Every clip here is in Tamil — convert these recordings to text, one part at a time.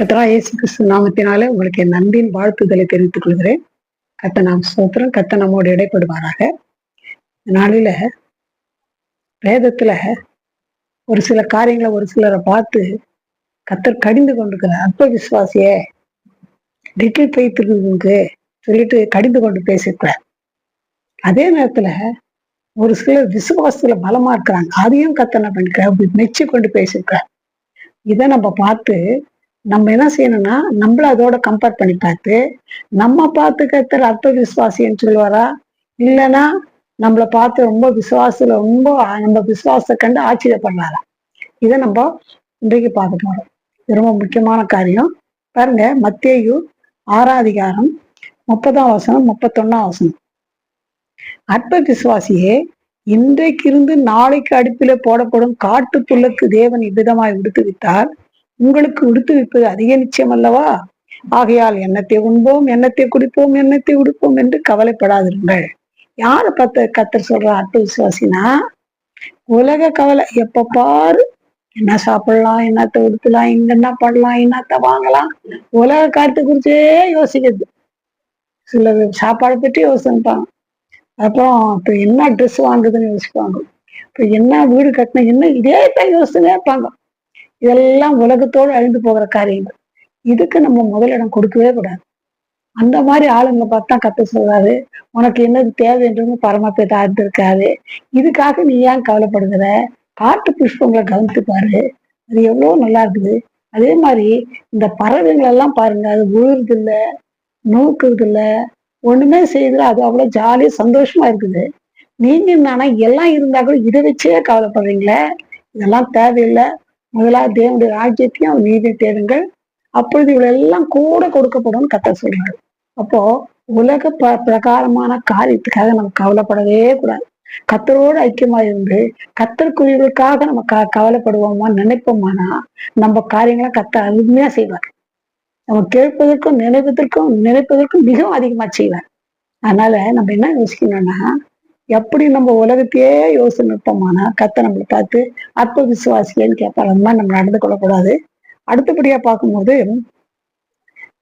கத்தரா இயேசு கிறிஸ்து நாமத்தினாலே உங்களுக்கு என் நன்றியின் வாழ்த்துதலை தெரிவித்துக் கொள்கிறேன். கத்த நாம் சோத்திரம் கத்த நம்மோடு இடைப்படுவாராக. நாளில வேதத்துல ஒரு சில காரியங்களை ஒரு சிலரை பார்த்து கத்தர் கடிந்து கொண்டிருக்கிறார் அற்ப விசுவாசிய டிட்டில் பைத்திருக்கு சொல்லிட்டு கடிந்து கொண்டு பேசியிருக்கிறார். அதே நேரத்துல ஒரு சிலர் விசுவாசத்துல பலமா இருக்கிறாங்க. அதையும் கத்தனை பண்ணிக்க மெச்சு கொண்டு பேசியிருக்கிறார். இதை நம்ம பார்த்து நம்ம என்ன செய்யணும்னா நம்மள அதோட கம்பேர் பண்ணி பார்த்து நம்ம பார்த்து கத்துற அர்த்த விசுவாசின்னு சொல்லுவாரா? இல்லைன்னா நம்மளை பார்த்து ரொம்ப விசுவாசத்துல ரொம்ப நம்ம விசுவாசத்தை கண்டு ஆச்சரியப்படுறாரா? இதை நம்ம இன்றைக்கு பார்க்க போறோம். இது ரொம்ப முக்கியமான காரியம். பாருங்க மத்தேயு ஆறாம் அதிகாரம் முப்பதாம் வசனம் முப்பத்தொன்னாம் வசனம். அற்ப விசுவாசியே இன்றைக்கு இருந்து நாளைக்கு அடுப்பிலே போடப்படும் காட்டு புல்லுக்கு தேவன் இவ்விதமாய் விடுத்து விட்டால் உங்களுக்கு உடுத்து வைப்பது அதிக நிச்சயம் அல்லவா? ஆகையால் எண்ணத்தை உண்போம் எண்ணத்தை குடிப்போம் எண்ணத்தை உடுப்போம் என்று கவலைப்படாதிருங்கள். யாரை பார்த்த கத்தர் சொல்ற அட்டு விசுவாசினா? உலக கவலை. எப்ப பாரு? என்ன சாப்பிடலாம் என்னத்தை உடுத்தலாம் இங்க என்ன பண்ணலாம் என்னத்த வாங்கலாம்? உலக காரியத்தை குறிச்சே யோசிக்கிறது. சில சாப்பாடை பற்றி யோசிப்பாங்க. அப்புறம் இப்போ என்ன ட்ரெஸ் வாங்குதுன்னு யோசிப்பாங்க. இப்போ என்ன வீடு கட்டின என்ன இதே தான் யோசிச்சுனே இருப்பாங்க. இதெல்லாம் உலகத்தோடு அழிந்து போகிற காரியங்கள். இதுக்கு நம்ம முதலிடம் கொடுக்கவே கூடாது. அந்த மாதிரி ஆளுங்களை பார்த்தா கத்த சொல்றாரு. உனக்கு என்னது தேவைன்றது பரமப்பேதா இருந்திருக்காரு இதுக்காக நீ ஏன் கவலைப்படுகிற? காட்டு புஷ்பங்களை கவனித்து பாரு. அது எவ்வளோ நல்லா இருக்குது. அதே மாதிரி இந்த பறவைகள் எல்லாம் பாருங்க. அது உழுறது இல்லை நோக்குறது இல்லை ஒண்ணுமே செய்யல அது அவ்வளவு ஜாலியா சந்தோஷமா இருக்குது. நீங்க என்னன்னா எல்லாம் இருந்தா கூட இதை வச்சே கவலைப்படுறீங்களே? இதெல்லாம் தேவையில்லை. முதலாவது தேவனுடைய ராஜ்யத்தையும் நீதி தேடுங்கள். அப்பொழுது இவளெல்லாம் கூட கொடுக்கப்படும் கத்த சொல்றாரு. அப்போ உலக ப பிரகாரமான காரியத்துக்காக நம்ம கவலைப்படவே கூடாது. கத்தரோடு ஐக்கியமா இருந்து கத்தற்குரியவர்களுக்காக நம்ம க கவலைப்படுவோமா நினைப்போமானா நம்ம காரியங்களை கத்த அருமையா செய்வார். நம்ம கேட்பதற்கும் நினைப்பதற்கும் நினைப்பதற்கும் மிகவும் அதிகமா செய்வார். அதனால நம்ம என்ன யோசிக்கணும்னா எப்படி நம்ம உலகத்தையே யோசனை நிற்போமானா கத்த நம்மளை பார்த்து அற்ப விசுவாசியன்னு கேட்பாரு அந்த மாதிரி நம்ம நடந்து கொள்ளக்கூடாது. அடுத்தபடியா பார்க்கும்போது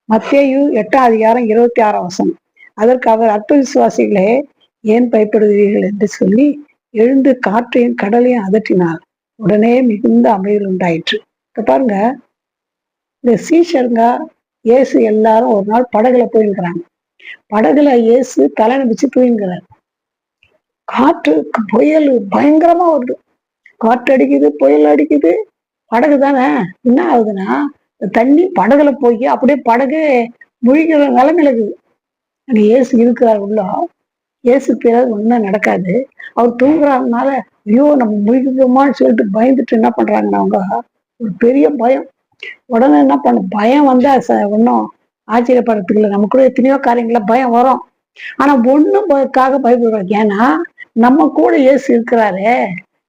மத்தேயு எட்டாம் அதிகாரம் இருபத்தி ஆறாம் வசனம். அதற்கு அவர் அற்ப விசுவாசிகளே ஏன் பயப்படுகிறீர்கள் என்று சொல்லி எழுந்து காற்றையும் கடலையும் அதட்டினார் உடனே மிகுந்த அமைதல் உண்டாயிற்று. இப்ப பாருங்க இந்த சீஷருங்க இயேசு எல்லாரும் ஒரு நாள் படகுல போயிருக்கிறாங்க. படகுல இயேசு தலை நம்பிச்சு தூங்குறார் காற்று புயல் பயங்கரமா வருது. காற்று அடிக்குது புயல் அடிக்குது. படகு தானே? என்ன ஆகுதுன்னா தண்ணி படகுல போய் அப்படியே படகு முழிக்கிற நிலைமையில இருக்குது. அங்க ஏசு இருக்கிறார் உள்ள. ஏசு பிறகு ஒன்றும் நடக்காது. அவர் தூங்குறாருனால ஐயோ நம்ம முழிக்கிறோமான்னு சொல்லிட்டு பயந்துட்டு என்ன பண்றாங்கன்னா அவங்க ஒரு பெரிய பயம். உடனே என்ன பண்ணும் பயம் வந்தா ஒன்றும் ஆச்சரியப்படுறதுக்கு இல்லை. நம்ம கூட எத்தனையோ காரியங்கள பயம் வரும். ஆனா ஒண்ணும் பயக்காக பயப்படுறாங்க ஏன்னா நம்ம கூட இயேசு இருக்கிறாரு.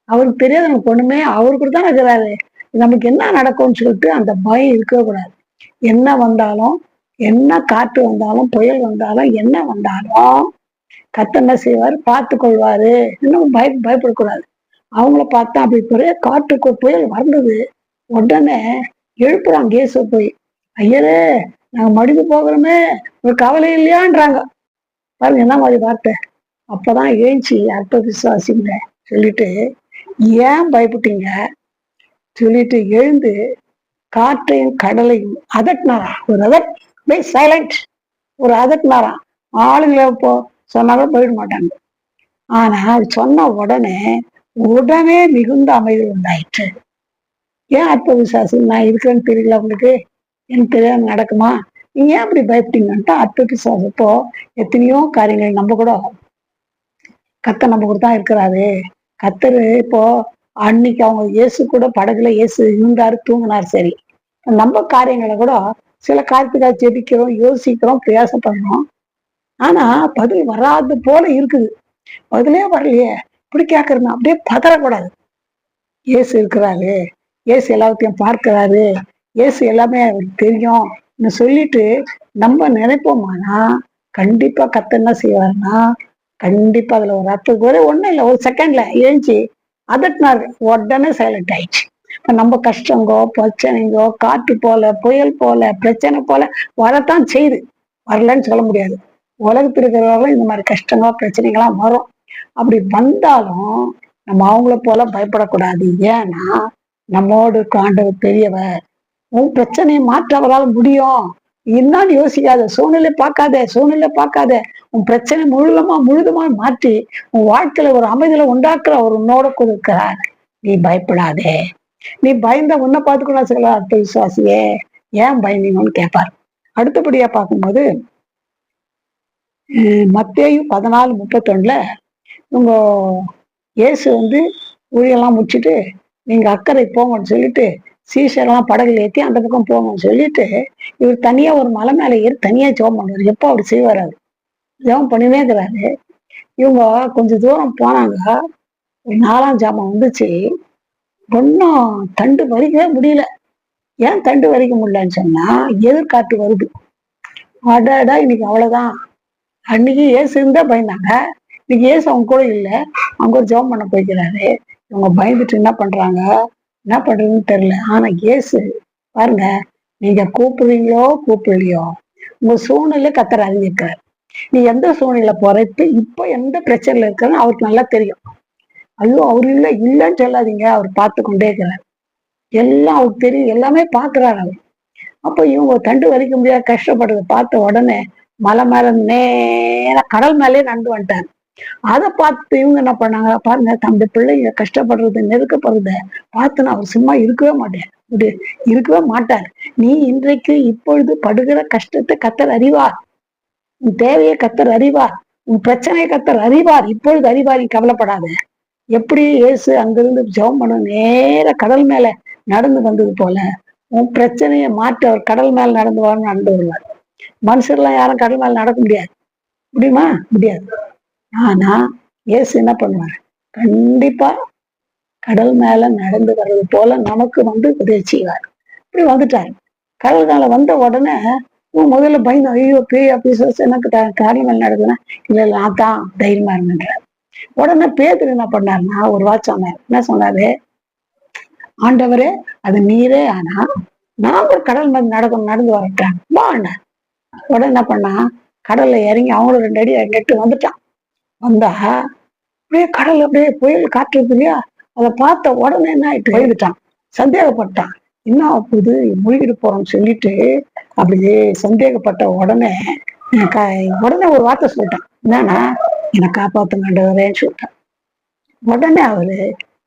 அவருக்கு தெரியாது நமக்கு ஒண்ணுமே அவரு கூட தான் இருக்கிறாரு. நமக்கு என்ன நடக்கும்னு சொல்லிட்டு அந்த பயம் இருக்கவே கூடாது. என்ன வந்தாலும் என்ன காற்று வந்தாலும் புயல் வந்தாலும் என்ன வந்தாலும் கத்த என்ன செய்வாரு? பார்த்து கொள்வாரு இன்னும் பய பயப்படக்கூடாது. அவங்கள பார்த்தா அப்படி பெரிய காற்றுக்கு புயல் வந்தது. உடனே எழுப்புறாங்க கேசு போய். ஐயரே நாங்க மடிந்து போகிறோமே. ஒரு கவலை இல்லையான்றாங்க. பாருங்க என்ன மாதிரி வார்த்தை. அப்பதான் ஏஞ்சி அற்ப விசுவாசிங்க சொல்லிட்டு ஏன் பயப்பட்டீங்க? சொல்லிட்டு எழுந்து காற்றையும் கடலையும் அதட்டினாரா? ஒரு அதட் பை சைலண்ட். ஒரு அதட்டினாராம் ஆளுங்களை இப்போ சொன்னாலும் போயிட மாட்டாங்க. ஆனா அது சொன்ன உடனே உடனே மிகுந்த அமைதி உண்டாயிற்று. ஏன் அற்ப விசுவாசம் நான் இருக்கிறேன்னு தெரியல உங்களுக்கு. எனக்கு தெரியாம நடக்குமா? நீங்க ஏன் அப்படி பயப்பட்டீங்கன்ட்டு அற்ப விசுவாசப்போ எத்தனையோ காரியங்கள் நம்ம கூட கத்த நம்ம கூட தான் இருக்கிறாரு. கத்தரு இப்போ அன்னைக்கு அவங்க இயேசு கூட படகுல இயேசு இருந்தாரு தூங்கினார் சரி. நம்ம காரியங்களை கூட சில காரியத்துக்காக ஜெபிக்கிறோம் யோசிக்கிறோம் பிரயாசம் பண்றோம். ஆனா பதில் வராது போல இருக்குது. பதிலே வரலையே. இப்படி கேட்கறது அப்படியே பதறக்கூடாது. இயேசு இருக்கிறாரு. இயேசு எல்லாத்தையும் பார்க்கிறாரு. இயேசு எல்லாமே அவருக்கு தெரியும் சொல்லிட்டு நம்ம நினைப்போமானா கண்டிப்பா கத்த என்ன செய்வாருன்னா கண்டிப்பா அதுல ஒரு அர்த்தம் ஒரே ஒண்ணும் இல்லை ஒரு செகண்ட்ல ஏஞ்சி அதட்டினாரு. உடனே சைலண்ட் ஆயிடுச்சு. நம்ம கஷ்டங்கோ பிரச்சனைங்கோ காற்று போல புயல் போல பிரச்சனை போல வரத்தான் செய்யுது. வரலன்னு சொல்ல முடியாது. உலகத்தில் இருக்கிறவர்களும் இந்த மாதிரி கஷ்டங்களோ பிரச்சனைகள்லாம் வரும். அப்படி வந்தாலும் நம்ம அவங்கள போல பயப்படக்கூடாது. ஏன்னா நம்மோடு ஆண்டவர் பெரியவர். உன் பிரச்சனையை மாற்ற அவரால் முடியும். என்னன்னு யோசிக்காத. சூழ்நிலை பார்க்காத. சூழ்நிலை பார்க்காத. உன் பிரச்சனை முழுமா முழுதுமா மாற்றி உன் வாழ்க்கையில ஒரு அமைதியில உண்டாக்குற அவர் உன்னோட கொடுக்கிறார் நீ பயப்படாதே. நீ பயந்த உன்னை பார்த்துக்கணும் சொல்ல அர்த்த விசுவாசியே? ஏன் பயந்தீங்கன்னு கேட்பார் அடுத்தபடியா பார்க்கும்போது மத்தேயும் பதினாலு முப்பத்தொன்னுல உங்க இயேசு வந்து ஊழியெல்லாம் முடிச்சுட்டு நீங்க அக்கறை போங்கன்னு சொல்லிட்டு சீசரெல்லாம் படகுல ஏற்றி அந்த பக்கம் போங்கன்னு சொல்லிட்டு இவர் தனியா ஒரு மலை மேலே ஏறி தனியா ஜோம் பண்ணுவார். எப்போ அவர் செய்வார் அவர் ஜெபம் பண்ணினே இருக்கிறாரு இவங்க கொஞ்சம் தூரம் போனாங்க. நாலாம் ஜாமம் வந்துச்சு. ஒன்றும் தண்டு வரிக்கவே முடியல. ஏன் தண்டு வரிக்க முடியலன்னு சொன்னா எதிர்காட்டு வருது. அடாடா இன்னைக்கு அவ்வளவுதான். அன்னைக்கு ஏசு இருந்தா பயந்தாங்க. இன்னைக்கு ஏசு அவங்க கூட இல்லை. அவங்க ஒரு ஜெபம் பண்ண போய்க்கிறாரு. இவங்க பயந்துட்டு என்ன பண்றாங்க? என்ன பண்றதுன்னு தெரியல. ஆனா ஏசு பாருங்க நீங்க கூப்பிடுறீங்களோ கூப்பிடலையோ உங்க சூழ்நிலை கத்தர் அறிஞ்சிருக்காரு நீ எந்த சூழ்நிலை போற இப்ப இப்ப எந்த பிரச்சனையில இருக்கிறன்னு அவருக்கு நல்லா தெரியும். ஐயோ அவர் இல்ல இல்லைன்னு சொல்லாதீங்க. அவர் பார்த்து கொண்டே இருக்கிறார். எல்லாம் அவருக்கு தெரியும். எல்லாமே பாக்குறாரு அவர். அப்ப இவங்க தண்டு வலிக்க முடியாது கஷ்டப்படுறது பார்த்த உடனே மலை மேல நேர கடல் மேலே நண்டு வந்துட்டாரு. அதை பார்த்து இவங்க என்ன பண்ணாங்க? பாருங்க தம்பி பிள்ளைங்க கஷ்டப்படுறது நெருக்கப்படுறத பார்த்து நான் அவர் சும்மா இருக்கவே மாட்டேன். இருக்கவே மாட்டார். நீ இன்றைக்கு இப்பொழுது படுகிற கஷ்டத்தை கத்தர் அறிவார். உன் தேவையை கத்தர் அறிவார். உன் பிரச்சனையை கத்தர் அறிவார். இப்பொழுது அறிவார் நீ கவலைப்படாத. எப்படி இயேசு அங்கிருந்து ஜெபம் பண்ண நேர கடல் மேல நடந்து வந்தது போல உன் பிரச்சனையை மாற்றி அவர் கடல் மேல நடந்து வரணும் நடந்து வருவார். மனுஷர்லாம் யாரும் கடல் மேல நடக்க முடியாது. முடியுமா? முடியாது. ஆனா இயேசு என்ன பண்ணுவார்? கண்டிப்பா கடல் மேல நடந்து வர்றது போல நமக்கு வந்து உதவி செய்வார். இப்படி வந்துட்டார். கடல் மேல வந்த உடனே முதல்ல பயந்து ஐயோ பேய் அப்படி எனக்கு காரியங்கள் நடக்குதுன்னா இல்ல இல்ல நான் தான் தைரியமா இருந்தேன் உடனே பேதர் என்ன பண்ணாருன்னா ஒரு வாட்ச் என்ன சொன்னாரு? ஆண்டவரே அது நீரே ஆனா நான் ஒரு கடல் மாதிரி நடக்கும் நடந்து வரட்டேன் வா உடனே என்ன பண்ணா கடல்ல இறங்கி அவங்களும் ரெண்டு அடி நெட்டு வந்துட்டான். வந்தா அப்படியே கடல் அப்படியே புயல் காற்று இருக்கு இல்லையா? அதை பார்த்த உடனே என்ன ஆயிட்டு எழுதிட்டான் சந்தேகப்பட்டான். என்ன ஆகுது? மூழ்கிட்டு போறோம்னு சொல்லிட்டு அப்படியே சந்தேகப்பட்ட உடனே உடனே ஒரு வார்த்தை சொல்லிட்டான். என்னன்னா என்னை காப்பாத்துங்கன்றவரேன்னு சொல்லிட்டான். உடனே அவரு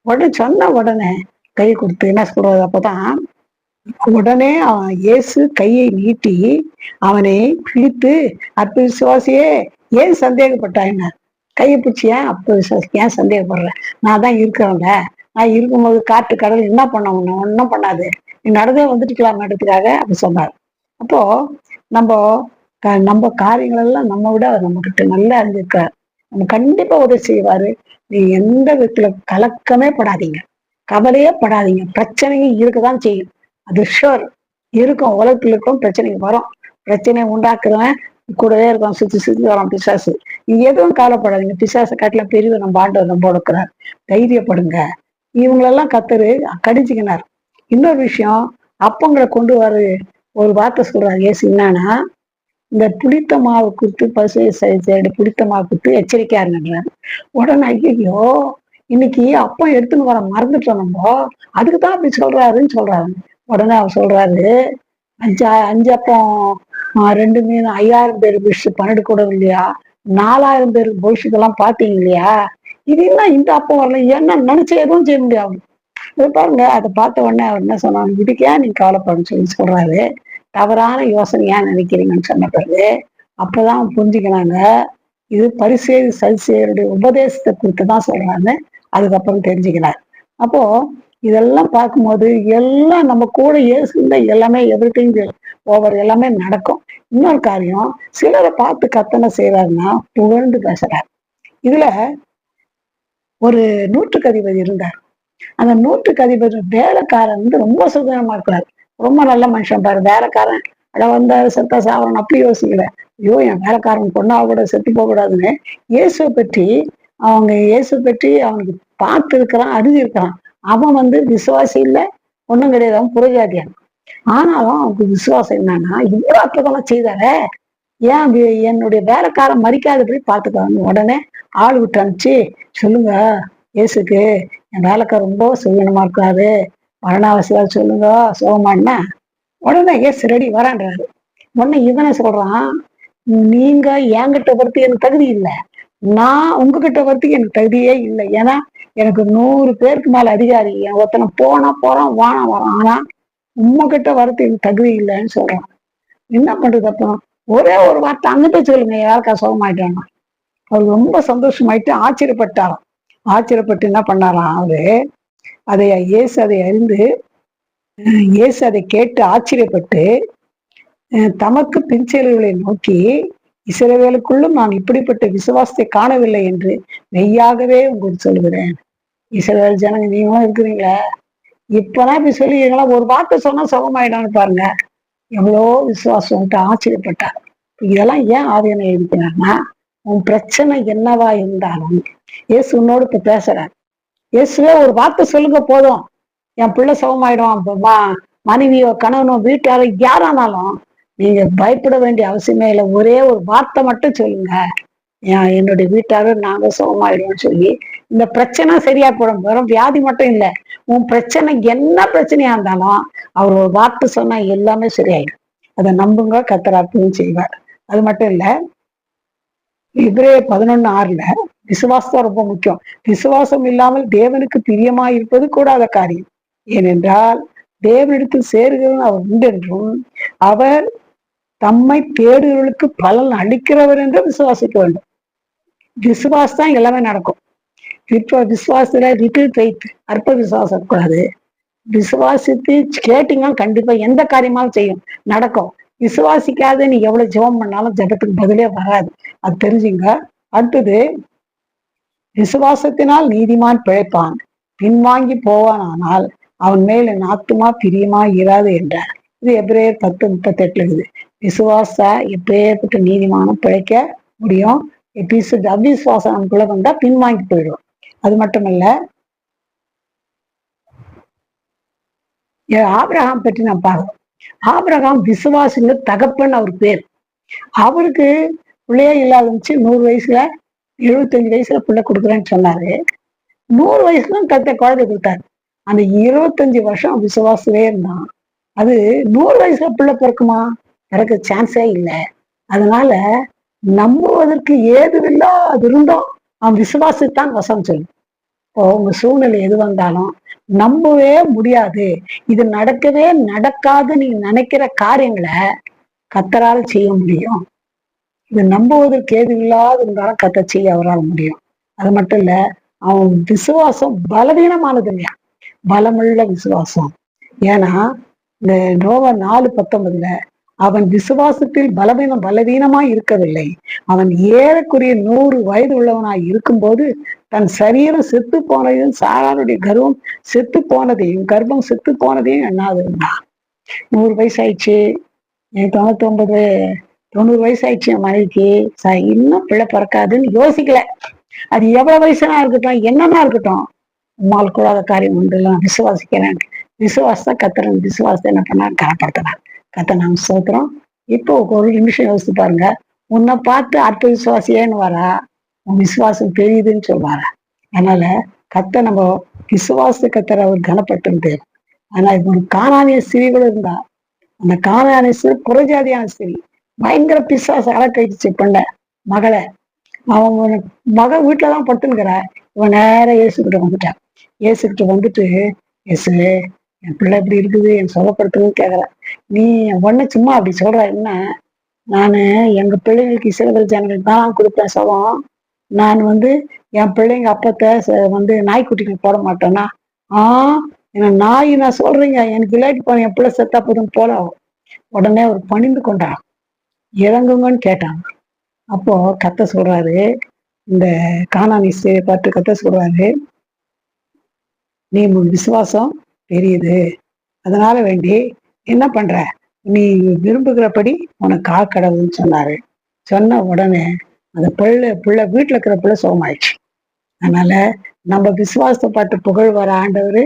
உடனே சொன்ன உடனே கை கொடுத்து என்ன சொல்றது அப்பதான் உடனே அவன் இயேசு கையை நீட்டி அவனை பிடித்து அற்ப விசுவாசியே ஏன் சந்தேகப்பட்டாயின கையை பிடிச்சி ஏன் அப்ப விசுவாசி ஏன் சந்தேகப்படுற? நான் தான் இருக்கிறேன்ல. நான் இருக்கும்போது காட்டு கடல் என்ன பண்ண உன்னை ஒன்றும் பண்ணாது. நீ நடந்தே வந்துட்டுக்கலாமன்றதுக்காக அப்படி சொன்னார். அப்போ நம்ம க- நம்ம காரியங்கள் எல்லாம் நம்ம விட அவர் நம்ம கிட்ட நல்லா அறிஞ்சிருக்கார் நம்ம கண்டிப்பா உதவி செய்வாரு. நீ எந்த விதத்துல கலக்கமே படாதீங்க. கவலையே படாதீங்க. பிரச்சனைங்க இருக்கதான் செய்யும். அது ஷோர் இருக்கும். உலகத்துல இருக்கும். பிரச்சனைக்கு வரும். பிரச்சனையை உண்டாக்குறவன் கூடவே இருக்கும் சுத்தி சுத்தி வரும் பிசாசு. நீ எதுவும் கவலைப்படாதீங்க. பிசாசை காட்டில பெரிய நம்ம ஆண்டவர் நம்ம இருக்கிறார் தைரியப்படுங்க. இவங்களெல்லாம் கத்தரு கடிச்சுக்கினார் இன்னொரு விஷயம் அப்பங்களை கொண்டு வர ஒரு வார்த்தை சொல்றாரு ஏசு என்னன்னா இந்த புளித்த மாவு கொடுத்து பசு சைடு புளித்த மாவு கொடுத்து எச்சரிக்கையா இருங்கன்றாரு உடனே ஐயோ இன்னைக்கு அப்பம் எடுத்துன்னு வர மறந்துட்டோம் நம்ம. அதுக்கு தான் அப்படி சொல்றாருன்னு சொல்றாரு. உடனே அவர் சொல்றாரு அஞ்சா அஞ்சு அப்பம் ரெண்டு மீன் ஐயாயிரம் பேர் பிஷ் பன்னெண்டு கூட இல்லையா? நாலாயிரம் பேர் பவிஷ்யத்தெல்லாம் பார்த்தீங்க இல்லையா? இது என்ன இந்த அப்பம் வரல? என்ன நினைச்சு எதுவும் செய்ய முடியாது. பாருங்க அதை பார்த்த உடனே அவர் என்ன சொன்னாங்க இதுக்கு ஏன் நீங்க கவலைப்படணும்னு சொல்லி சொல்றாரு. தவறான யோசனை ஏன் நினைக்கிறீங்கன்னு சொன்ன பிறகு அப்பதான் புரிஞ்சுக்கிறாங்க புரிஞ்சுக்கினாங்க. இது பரிசேது சல்சேருடைய உபதேசத்தை குறித்து தான் சொல்றாங்க. அதுக்கப்புறம் தெரிஞ்சுக்கினார். அப்போ இதெல்லாம் பார்க்கும்போது எல்லாம் நம்ம கூட ஏசுந்த எல்லாமே எவ்ரிதிங் ஓவர் எல்லாமே நடக்கும். இன்னொரு காரியம் சிலரை பார்த்து கத்தனை செய்யறாருன்னா புகழ்ந்து பேசுறார். இதுல ஒரு நூற்றுக்கு அதிபதி இருந்தார். அந்த நூற்றுக்கு அதிபர் வேலைக்காரன் வந்து ரொம்ப சுதந்திரமா இருக்கிறார் ரொம்ப நல்ல மனுஷன் பாரு வேலைக்காரன். அட வந்தாரு செத்த சாவரன் அப்படி யோசிக்கல. ஐயோ என் வேலைக்காரன் பொண்ணாக கூட செத்து போகக்கூடாதுன்னு இயேசுவை பற்றி அவங்க இயேசு பற்றி அவனுக்கு பார்த்து இருக்கிறான் அறிஞ்சிருக்கிறான் அவன் வந்து விசுவாசி இல்ல ஒண்ணும் கிடையாது அவன் புறஜாதியான். ஆனாலும் அவனுக்கு விசுவாசம் என்னன்னா இவ்வளோ அற்புதமா செய்தாரே. ஏன் அப்படி என்னுடைய வேலைக்காரன் மறிக்காதபடி பார்த்துக்காங்க உடனே ஆள் விட்டு அனுப்பிச்சு சொல்லுங்க இயேசுக்கு என் வேலைக்கு ரொம்ப சுயனமா இருக்காரு மரணாவசியா சொல்லுங்க சோகமான்னா உடனே ஏசு ரெடி வரான்றாரு. உடனே இவனை சொல்றான் நீங்க என்கிட்ட வரத்துக்கு எனக்கு தகுதி இல்லை. நான் உங்ககிட்ட வரத்துக்கு எனக்கு தகுதியே இல்லை. ஏன்னா எனக்கு நூறு பேருக்கு மேல அதிகாரி. என் ஒருத்தனை போனா போறான் வானா வரான். ஆனா உங்ககிட்ட வரத்து எனக்கு தகுதி இல்லைன்னு சொல்றான். என்ன பண்றது அப்புறம் ஒரே ஒரு வார்த்தை அங்கிட்ட சொல்லுங்க யாருக்கா சுகமாயிட்டாங்க அவர் ரொம்ப சந்தோஷமாயிட்டு ஆச்சரியப்பட்டாராம். ஆச்சரியப்பட்டு என்ன பண்ணாராம் அவரு? அதை இயேசு அதை அறிந்து இயேசு அதை கேட்டு ஆச்சரியப்பட்டு தமக்கு பின்செயல்களை நோக்கி இசைவேலுக்குள்ளும் நான் இப்படிப்பட்ட விசுவாசத்தை காணவில்லை என்று மெய்யாகவே உங்களுக்கு சொல்கிறேன் இசைவேல் ஜனங்க நீங்களும் இருக்கிறீங்களே? இப்பதான் இப்படி சொல்லிக்கிறீங்களா ஒரு வார்த்தை சொன்னா சுகமாயிடான்னு பாருங்க. எவ்வளோ விசுவாசம்ட்டு ஆச்சரியப்பட்டார். இதெல்லாம் ஏன் ஆவியனை இருக்கிறார்னா உன் பிரச்சனை என்னவா இருந்தாலும் இயேசு உன்னோடு இப்ப பேசுறாரு. இயேசுவே ஒரு வார்த்தை சொல்லுங்க போதும். என் பிள்ளை சுகமாயிடும் மனைவியோ கணவனோ வீட்டாரோ யாரானாலும் நீங்க பயப்பட வேண்டிய அவசியமே இல்லை. ஒரே ஒரு வார்த்தை மட்டும் சொல்லுங்க. என்னுடைய வீட்டாரும் நாங்க சுகமாயிடுவோம் சொல்லி இந்த பிரச்சனை சரியா போடும் வெறும் வியாதி மட்டும் இல்லை. உன் பிரச்சனை என்ன பிரச்சனையா இருந்தாலும் அவர் ஒரு வார்த்தை சொன்னா எல்லாமே சரியாயிடும். அதை நம்புங்க. கத்தராத்தையும் செய்வார். அது மட்டும் இல்ல இவரே பதினொன்னு ஆறுல விசுவாசம் ரொம்ப முக்கியம். விசுவாசம் இல்லாமல் தேவனுக்கு பிரியமா இருப்பது கூடாத காரியம். ஏனென்றால் தேவனிடத்தில் சேருகிறவன் அவர் உண்டென்றும் அவர் தம்மை தேடுகிறவர்களுக்கு பலன் அளிக்கிறவர் என்று விசுவாசிக்க வேண்டும். விசுவாசம் தான் எல்லாமே நடக்கும். விசுவாசத்துல லிட்டில் ஃபெய்த் அற்ப விசுவாசம் கூடாது. விசுவாசித்து கேட்டீங்கன்னா கண்டிப்பா எந்த காரியமாலும் செய்யும் நடக்கும். விசுவாசிக்காத நீ எவ்வளவு ஜெபம் பண்ணாலும் ஜெபத்துக்கு பதிலே வராது. அது தெரிஞ்சுங்க. அடுத்தது விசுவாசத்தினால் நீதிமான் பிழைப்பான். பின்வாங்கி போவானானால் அவன் மேல் என் ஆத்துமா பிரியமா இராது என்றார். இது எப்ரேயர் பத்து முப்பத்தி எட்டுல இருக்குது. விசுவாச எப்பேற்பட்ட நீதிமானம் பிழைக்க முடியும். எப்பிசு அவிசுவாசம் நமக்குள்ள வந்தா பின்வாங்கி போயிடும். அது மட்டுமல்ல ஆபிரகாம் பற்றி நான் பார்க்கணும் ஆபிரகாம் விசுவாசுங்க தகப்பன் அவர் பேர். அவருக்கு பிள்ளையே இல்லாத இருந்துச்சு. நூறு வயசுல எழுபத்தஞ்சு வயசுல பிள்ளை கொடுக்குறேன்னு சொன்னாரு. நூறு வயசுல கத்த குழந்தை கொடுத்தாரு. அந்த இருபத்தஞ்சு வருஷம் விசுவாசவே இருந்தான். அது நூறு வயசுல பிள்ளை பிறக்குமா? பிறக்க சான்ஸே இல்லை. அதனால நம்புவதற்கு ஏதுவில்லா அது இருந்தோம் அவன் விசுவாசித்தான் வசம் சொல்லும் உங்க சூழ்நிலை எது வந்தாலும் நம்பவே முடியாது. இது நடக்கவே நடக்காது நீ நினைக்கிற காரியங்களை கத்தரால் செய்ய முடியும். இது நம்புவதற்கு ஏதுவில்லாது இருந்தாலும் கத்த செய்ய அவரால் முடியும். அது மட்டும் இல்ல அவன் விசுவாசம் பலவீனமானது இல்லையா? பலமுள்ள விசுவாசம். ஏன்னா இந்த நோவா நாலு பத்தொன்பதுல அவன் விசுவாசத்தில் பலவீனம் பலவீனமாய் இருக்கவில்லை. அவன் ஏறக்குரிய நூறு வயது உள்ளவனாய் இருக்கும்போது தன் சரீரம் செத்து போனதையும் சாராருடைய கர்வம் செத்து போனதையும் கர்ப்பம் செத்து போனதையும் எண்ணாதிருந்தான் நூறு வயசு ஆயிடுச்சு தொண்ணூத்தி ஒன்பது தொண்ணூறு வயசு ஆயிடுச்சு என் மனைவிக்கு. இன்னும் பிள்ளை பிறக்காதுன்னு யோசிக்கல. அது எவ்வளவு வயசுனா இருக்கட்டும் என்னன்னா இருக்கட்டும். உம்மால் கூடாத காரியம் உண்டு நான் விசுவாசிக்கிறேன். விசுவாசத்தை கத்துறேன் விசுவாசத்தை என்ன பண்ணா கனப்படுத்தினார் கத்த நாம் சோத்துறோம் இப்போ ஒரு நிமிஷம் யோசித்து பாருங்க. உன்னை பார்த்து அற்ப விசுவாசியேன்னு வரா உன் விசுவாசம் பெரியதுன்னு சொல்வாரா. அதனால கத்த நம்ம விசுவாச கத்தரை அவர் கனப்பட்டு ஆனா இது ஒரு காணானிய ஸ்திரீ கூட இருந்தா அந்த காணானிய சிறு புறஜாதியான சிறி பயங்கர பிசாசு அலக்கழிச்சு பண்ண மகளை அவங்க மக வீட்டுலதான் படுத்துனுக்கிறா இவன் நேரம் இயேசுக்கிட்ட வந்துட்டான். இயேசுக்கிட்ட வந்துட்டு எசு என் பிள்ளை இப்படி இருக்குது என் சொல்லப்படுத்துன்னு கேக்குறேன் நீ என் சும்மா அப்படி சொல்ற என்ன? நானு எங்க பிள்ளைங்களுக்கு இசைகள் ஜனங்களுக்கு தான் கொடுப்பேன் சுகம் நான் வந்து என் பிள்ளைங்க அப்பத்தை ச- வந்து நாய்க்குட்டிகள் போட மாட்டேன்னா ஆ என்ன நாய் நான் சொல்றீங்க எனக்கு இல்லாட்டி போன என் பிள்ளை செத்தா போதும் போல உடனே அவர் பணிந்து கொண்டா இறங்குங்கன்னு கேட்டான். அப்போ கத்த சொல்றாரு இந்த காணானிஸை பார்த்து கத்த சொல்றாரு நீ உன் விசுவாசம் தெரியுது. அதனால வேண்டி என்ன பண்ற? நீ விரும்புகிறபடி உனக்கு காக்கடவுன்னு சொன்னாரு. சொன்ன உடனே அந்த பிள்ளை பிள்ளை வீட்டுல இருக்கிற பிள்ளை சுகமாயிடுச்சு. அதனால நம்ம விசுவாசத்தை பார்த்து புகழ் வர ஆண்டவர்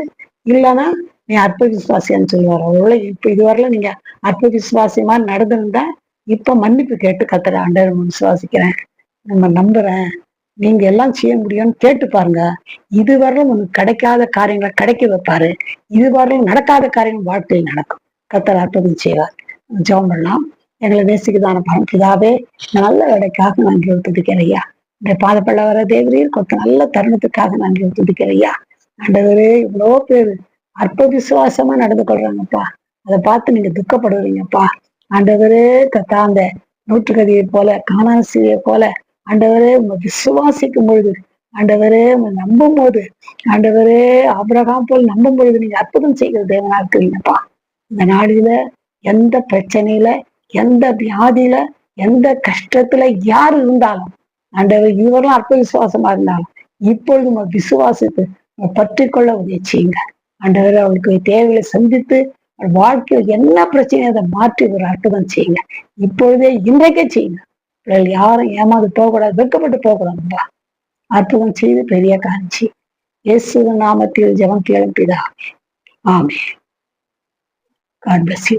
இல்லைன்னா நீ அற்ப விசுவாசியான்னு சொல்லுவார். அவ்வளோ இப்போ இதுவரையில நீங்க அற்ப விசுவாசியமா நடந்திருந்தா இப்ப மன்னிப்பு கேட்டு கத்துற ஆண்டவர் விசுவாசிக்கிறேன். நம்ம நம்புறேன். நீங்க எல்லாம் செய்ய முடியும்னு கேட்டு பாருங்க. இதுவரையிலும் உனக்கு கிடைக்காத காரியங்களை கிடைக்க வைப்பாரு. இதுவரையிலும் நடக்காத காரியங்கள் வாழ்க்கையில் நடக்கும். கத்தர் அற்புதம் செய்வார். ஜெபம் பண்ணலாம். எங்களை நேசிக்குதான பரம்பிதாவே நல்ல வேலைக்காக நன்றி ஒத்துக்கிறையா இந்த பாதப்பள்ள வர தேவரீர் கொத்த நல்ல தருணத்துக்காக நன்றி ஒத்துக்கிறையா ஐயா. ஆண்டவரே இவ்வளோ பேர் அற்ப விசுவாசமா நடந்து கொள்றாங்கப்பா. அதை பார்த்து நீங்க துக்கப்படுவீங்கப்பா. ஆண்டவரே கத்தா அந்த நூற்றுக்கதியை போல காணாசியை போல ஆண்டவரே உங்க விசுவாசிக்கும் பொழுது ஆண்டவரே உங்க நம்பும் போது ஆண்டவரே ஆபிரகாம் போல் நம்பும் பொழுது நீங்க அற்புதம் செய்கிற தேவனா இருக்கிறீங்கப்பா இந்த நாளில எந்த பிரச்சனையில எந்த வியாதியில எந்த கஷ்டத்துல யார் இருந்தாலும் ஆண்டவர் இதுவரெல்லாம் அற்ப விசுவாசமா இருந்தாலும் இப்பொழுது உங்க விசுவாசத்தை பற்றி கொள்ள உதவி செய்யுங்க. ஆண்டவர் அவளுக்கு தேவைகளை சந்தித்து வாழ்க்கையில் என்ன பிரச்சனையும் அதை மாற்றி ஒரு அற்புதம் செய்யுங்க. இப்பொழுதே இன்றைக்கே செய்யுங்க. பிள்ளைகள் யாரும் ஏமாந்து போகக்கூடாது வெட்கப்பட்டு போகக்கூடாதுப்பா அற்புதம் செய்து பெரிய காஞ்சி இயேசு நாமத்தில் ஜபம் கேளும் பிதா ஆமே காட் பிளஸ் யூ